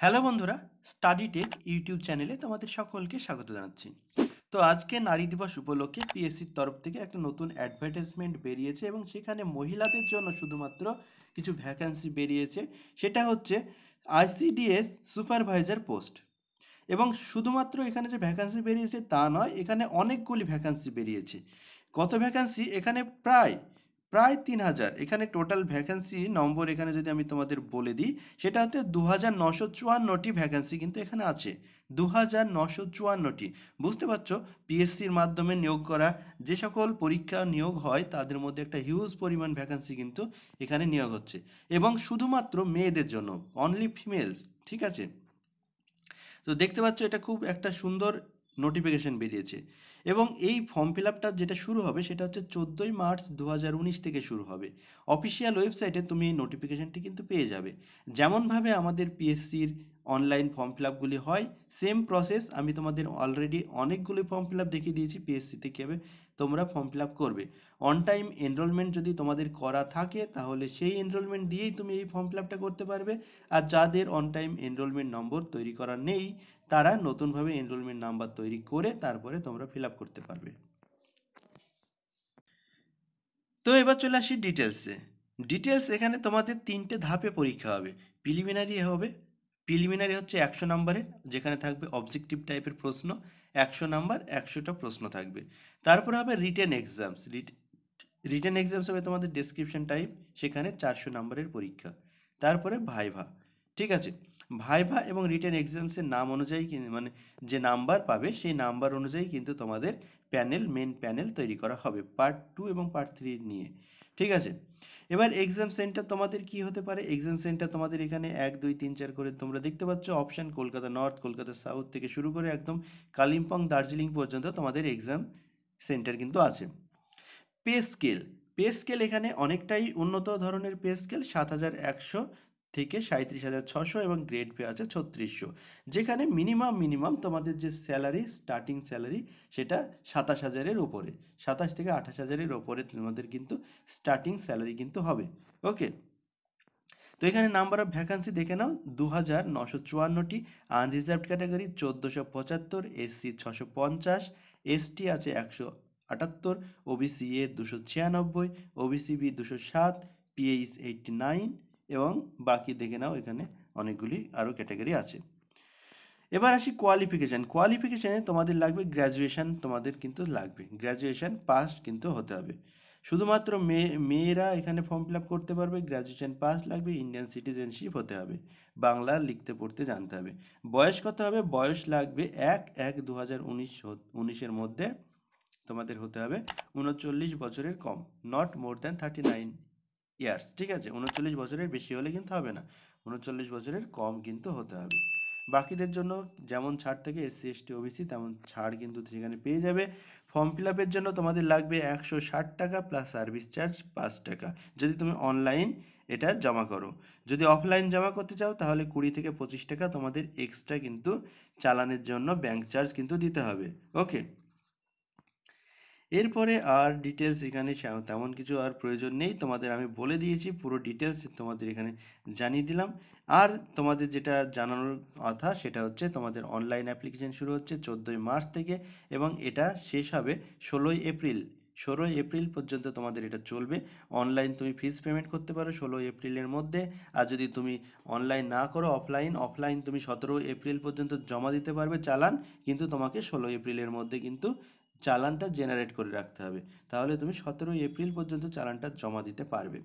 Hello বন্ধুরা study take YouTube চ্যানেলে তোমাদের সকলকে স্বাগত জানাচ্ছি। তো আজকে নারী দিবস উপলক্ষে পিএসসির তরফ থেকে একটা নতুন অ্যাডভার্টাইজমেন্ট বেরিয়েছে এবং সেখানে মহিলাদের জন্য শুধুমাত্র কিছু ভ্যাকান্সি বেরিয়েছে। সেটা হচ্ছে আইসিডিএস সুপারভাইজার পোস্ট এবং শুধুমাত্র এখানে যে ভ্যাকান্সি বেরিয়েছে তা নয়, এখানে অনেকগুলি ভ্যাকান্সি বেরিয়েছে। কত ভ্যাকান্সি এখানে প্রায় প্রায় তিন হাজার। এখানে টোটাল ভ্যাকান্সি নম্বর এখানে যদি আমি তোমাদের বলে দিই, সেটা হচ্ছে দু হাজার নশো চুয়ান্নটি ভ্যাকান্সি কিন্তু এখানে আছে। দু হাজার নশো চুয়ান্নটি। বুঝতে পারছ? পিএসসির মাধ্যমে নিয়োগ করা, যে সকল পরীক্ষা নিয়োগ হয়, তাদের মধ্যে একটা হিউজ পরিমাণ ভ্যাকান্সি কিন্তু এখানে নিয়োগ হচ্ছে। এবং শুধুমাত্র মেয়েদের জন্য অনলি ফিমেলস ঠিক আছে? তো দেখতে পাচ্ছ, এটা খুব একটা সুন্দর নোটিফিকেশন বেরিয়েছে। এবং এই ফর্ম ফিল আপটা যেটা শুরু হবে সেটা হচ্ছে চোদ্দোই মার্চ দু হাজার উনিশ থেকে শুরু হবে। অফিসিয়াল ওয়েবসাইটে তুমি এই নোটিফিকেশানটি কিন্তু পেয়ে যাবে। যেমনভাবে আমাদের পিএসসির অনলাইন ফর্ম ফিল আপগুলি হয়। সেম প্রসেস আমি তোমাদের অলরেডি অনেকগুলি ফর্ম ফিল আপ দেখিয়ে দিয়েছি পিএসসিতে কীভাবে তোমরা ফর্ম ফিল আপ করবে। অন টাইম এনরোলমেন্ট যদি তোমাদের করা থাকে তাহলে সেই এনরোলমেন্ট দিয়েই তুমি এই ফর্ম ফিল আপটা করতে পারবে। আর যাদের অন টাইম এনরোলমেন্ট নম্বর তৈরি করা নেই, তারা নতুনভাবে এনরোলমেন্ট নাম্বার তৈরি করে তারপরে তোমরা ফিল আপ করতে পারবে। তো এবার চলে আসি ডিটেলসে ডিটেলস এখানে তোমাদের তিনটে ধাপে পরীক্ষা হবে। প্রিলিমিনারি হবে প্রিলিমিনারি হচ্ছে একশো নাম্বারের যেখানে থাকবে অবজেক্টিভ টাইপের প্রশ্ন, একশো নাম্বার একশোটা প্রশ্ন থাকবে। তারপরে হবে রিটেন এক্সামস রিটেন এক্সামস হবে তোমাদের ডেসক্রিপশন টাইপ সেখানে চারশো নাম্বারের পরীক্ষা। তারপরে ভাইভা, ঠিক আছে? ভাইভা এবং রিটেন এক্সামসের নাম অনুযায়ী মানে যে নাম্বার পাবে, সেই নাম্বার অনুযায়ী কিন্তু তোমাদের প্যানেল মেন প্যানেল তৈরি করা হবে পার্ট টু এবং পার্ট থ্রি নিয়ে। ঠিক আছে? এবার এক্সাম সেন্টার তোমাদের কি হতে পারে? এক্সাম সেন্টার তোমাদের এখানে এক, দুই, তিন, চার করে তোমরা দেখতে পাচ্ছ option Kolkata north Kolkata south থেকে শুরু করে একদম কালিম্পং, দার্জিলিং পর্যন্ত তোমাদের এক্সাম সেন্টার কিন্তু আছে। পে স্কেল পে স্কেল এখানে অনেকটাই উন্নত ধরনের পে স্কেল সাত হাজার একশো থেকে সাঁত্রিশ হাজার ছশো এবং গ্রেড পে আছে ছত্রিশশো। যেখানে মিনিমাম মিনিমাম তোমাদের যে স্যালারি স্টার্টিং স্যালারি সেটা সাতাশ হাজারের ওপরে সাতাশ থেকে আঠাশ হাজারের ওপরে তোমাদের কিন্তু স্টার্টিং স্যালারি কিন্তু হবে। ওকে তো এখানে নাম্বার অফ ভ্যাকান্সি দেখে নাও। দু হাজার নশো চুয়ান্নটি আনরিজার্ভড ক্যাটাগরি চোদ্দোশো পঁচাত্তর এসসি ছশো পঞ্চাশ এসটি আছে একশো আটাত্তর ওবিসি এ দুশো ছিয়ানব্বই ওবিসি বি দুশো সাত পিএইচ এইটটি নাইন এবং বাকি দেখে নাও এখানে অনেকগুলি আরও ক্যাটাগরি আছে। এবার আসি কোয়ালিফিকেশান কোয়ালিফিকেশানে তোমাদের লাগবে গ্র্যাজুয়েশান তোমাদের কিন্তু লাগবে। গ্র্যাজুয়েশান পাস কিন্তু হতে হবে। শুধুমাত্র মেয়ে মেয়েরা এখানে ফর্ম ফিল আপ করতে পারবে গ্র্যাজুয়েশান পাস লাগবে ইন্ডিয়ান সিটিজেনশিপ হতে হবে, বাংলা লিখতে পড়তে জানতে হবে। বয়স কত হবে? বয়স লাগবে এক এক দু হাজার উনিশ উনিশের মধ্যে তোমাদের হতে হবে উনচল্লিশ বছরের কম not more than thirty nine years ঠিক আছে? উনচল্লিশ বছরের বেশি হলে কিন্তু হবে না। উনচল্লিশ বছরের কম কিন্তু হতে হবে। বাকিদের জন্য যেমন ছাড় থেকে এসসি এসটি ওবিসি তেমন ছাড় কিন্তু সেখানে পেয়ে যাবে। ফর্ম ফিল আপের জন্য তোমাদের লাগবে একশো ষাট টাকা প্লাস সার্ভিস চার্জ পাঁচ টাকা। যদি তুমি অনলাইন এটা জমা করো। যদি অফলাইন জমা করতে চাও, তাহলে কুড়ি থেকে পঁচিশ টাকা তোমাদের এক্সট্রা কিন্তু চালানের জন্য ব্যাংক চার্জ কিন্তু দিতে হবে। ওকে এরপরে আর ডিটেলস এখানে তেমন কিছু আর প্রয়োজন নেই। তোমাদের আমি বলে দিয়েছি, পুরো ডিটেলস তোমাদের এখানে জানিয়ে দিলাম। আর তোমাদের যেটা জানানোর কথা, সেটা হচ্ছে তোমাদের অনলাইন অ্যাপ্লিকেশান শুরু হচ্ছে চোদ্দোই মার্চ থেকে এবং এটা শেষ হবে ষোলোই এপ্রিল। ষোলোই এপ্রিল পর্যন্ত তোমাদের এটা চলবে। অনলাইন তুমি ফিস পেমেন্ট করতে পারো ষোলোই এপ্রিলের মধ্যে। আর যদি তুমি অনলাইন না করো অফলাইন অফলাইন তুমি সতেরো এপ্রিল পর্যন্ত জমা দিতে পারবে চালান। কিন্তু তোমাকে ষোলো এপ্রিলের মধ্যে কিন্তু চালানটা জেনারেট করে রাখতে হবে। তাহলে তুমি সতেরোই এপ্রিল পর্যন্ত চালানটা জমা দিতে পারবে।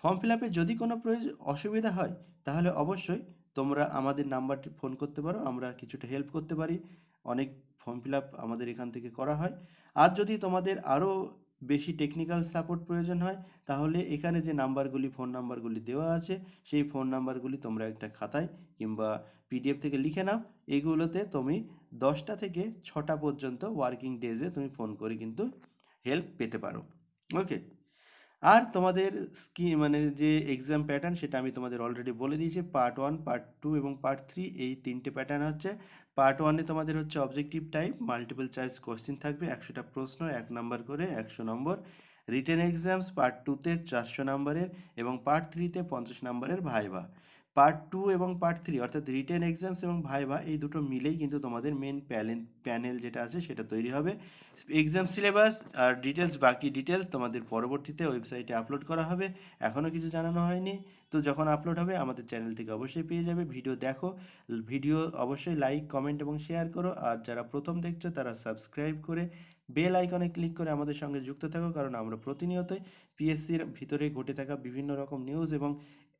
ফর্ম ফিল আপে যদি কোনো প্রয়োজন অসুবিধা হয়, তাহলে অবশ্যই তোমরা আমাদের নাম্বারটি ফোন করতে পারো। আমরা কিছুটা হেল্প করতে পারি। অনেক ফর্ম ফিল আপ আমাদের এখান থেকে করা হয়। আর যদি তোমাদের আরও বেশি টেকনিক্যাল সাপোর্ট প্রয়োজন হয়, তাহলে এখানে যে নাম্বারগুলি ফোন নাম্বারগুলি দেওয়া আছে, সেই ফোন নাম্বারগুলি তোমরা একটা খাতায় কিংবা পিডিএফ থেকে লিখে নাও। এগুলোতে তুমি দশটা থেকে ছটা পর্যন্ত ওয়ার্কিং ডেজে তুমি ফোন করে কিন্তু হেল্প পেতে পারো। ওকে আর তোমাদের স্কি মানে যে এক্সাম প্যাটার্ন সেটা আমি তোমাদের অলরেডি বলে দিয়েছি। পার্ট ওয়ান পার্ট টু এবং পার্ট থ্রি এই তিনটে প্যাটার্ন হচ্ছে। পার্ট ওয়ানে তোমাদের হচ্ছে objective type multiple choice question থাকবে, একশোটা প্রশ্ন, এক নম্বর করে একশো নম্বর। রিটেন এক্সামস পার্ট টুতে চারশো নম্বরের এবং পার্ট থ্রিতে পঞ্চাশ নম্বরের ভাইভা পার্ট টু এবং পার্ট থ্রি অর্থাৎ রিটেন এক্সামস এবং ভাইভা এই দুটো মিলেই কিন্তু তোমাদের মেন প্যানেল প্যানেল যেটা আছে সেটা তৈরি হবে। এক্সাম সিলেবাস আর ডিটেলস বাকি ডিটেলস তোমাদের পরবর্তীতে ওয়েবসাইটে আপলোড করা হবে। এখনও কিছু জানানো হয়নি। তো যখন আপলোড হবে, আমাদের চ্যানেল থেকে অবশ্যই পেয়ে যাবে। ভিডিও দেখো। ভিডিও অবশ্যই লাইক কমেন্ট এবং শেয়ার করো। আর যারা প্রথম দেখছ, তারা সাবস্ক্রাইব করে বেল আইকনে ক্লিক করে আমাদের সঙ্গে যুক্ত থাকো, কারণ আমরা প্রতিনিয়তই পিএসসির ভিতরে ঘটে থাকা বিভিন্ন রকম নিউজ এবং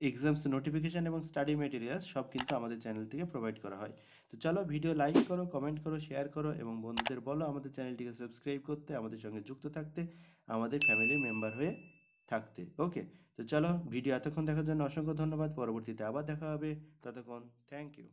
এক্সামস নোটিফিকেশান এবং স্টাডি মেটেরিয়ালস সব কিন্তু আমাদের চ্যানেল থেকে প্রোভাইড করা হয়। তো চলো ভিডিও লাইক করো কমেন্ট করো শেয়ার করো এবং বন্ধুদের বলো আমাদের চ্যানেলটিকে সাবস্ক্রাইব করতে, আমাদের সঙ্গে যুক্ত থাকতে, আমাদের ফ্যামিলির মেম্বার হয়ে থাকতে। ওকে তো চলো ভিডিও এতক্ষণ দেখার জন্য অসংখ্য ধন্যবাদ। পরবর্তীতে আবার দেখা হবে। ততক্ষণ থ্যাংক ইউ